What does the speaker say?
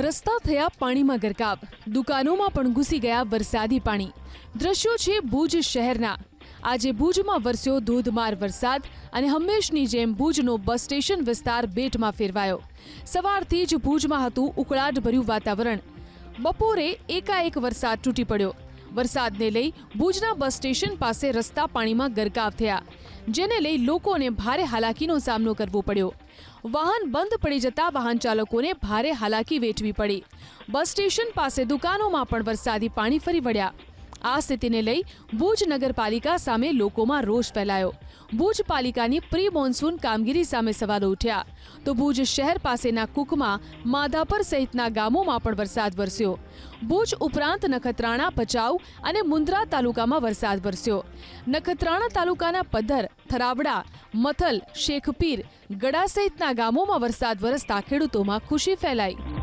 રસ્તા થયા પાણીમાં ગરકાવ. દુકાનોમાં પણ ઘૂસી ગયા વરસાદી પાણી. દ્રશ્યો છે ભુજ શહેરના. આજે ભુજમાં વરસ્યો ધોધમાર વરસાદ અને હંમેશની જેમ ભુજનો બસ સ્ટેશન વિસ્તાર બેટમાં ફેરવાયો. સવારથી જ ભુજમાં હતું ઉકળાટભર્યું વાતાવરણ. બપોરે એકાએક વરસાદ તૂટી પડ્યો. વરસાદને લઈ ભુજના બસ સ્ટેશન પાસે રસ્તા પાણીમાં ગરકાવ થયા, જેને લઈ લોકોને ભારે હાલાકીનો સામનો કરવો પડ્યો. વાહન બંધ પડી જતા વાહન ચાલકોને ભારે હાલાકી વેઠવી પડી. બસ સ્ટેશન પાસે દુકાનોમાં પણ વરસાદી પાણી ફરી વળ્યા. આ સ્થિતિને લઈ ભુજ નગરપાલિકા સામે લોકોમાં રોષ ફેલાયો. ભુજ પાલિકાની પ્રી મોન્સૂન કામગીરી સામે સવાલો ઉઠ્યા. તો ભુજ શહેર પાસેના કુકમાં, માધાપર સહિતના ગામોમાં પણ વરસાદ વરસ્યો. ભુજ ઉપરાંત નખત્રાણા, ભચાઉ અને મુન્દ્રા તાલુકામાં વરસાદ વરસ્યો. નખત્રાણા તાલુકાના પદ્ધર થરાવડા, મથલ, શેખપીર, ગડા સહિતના ગામોમાં વરસાદ વરસતા ખેડૂતોમાં ખુશી ફેલાઈ.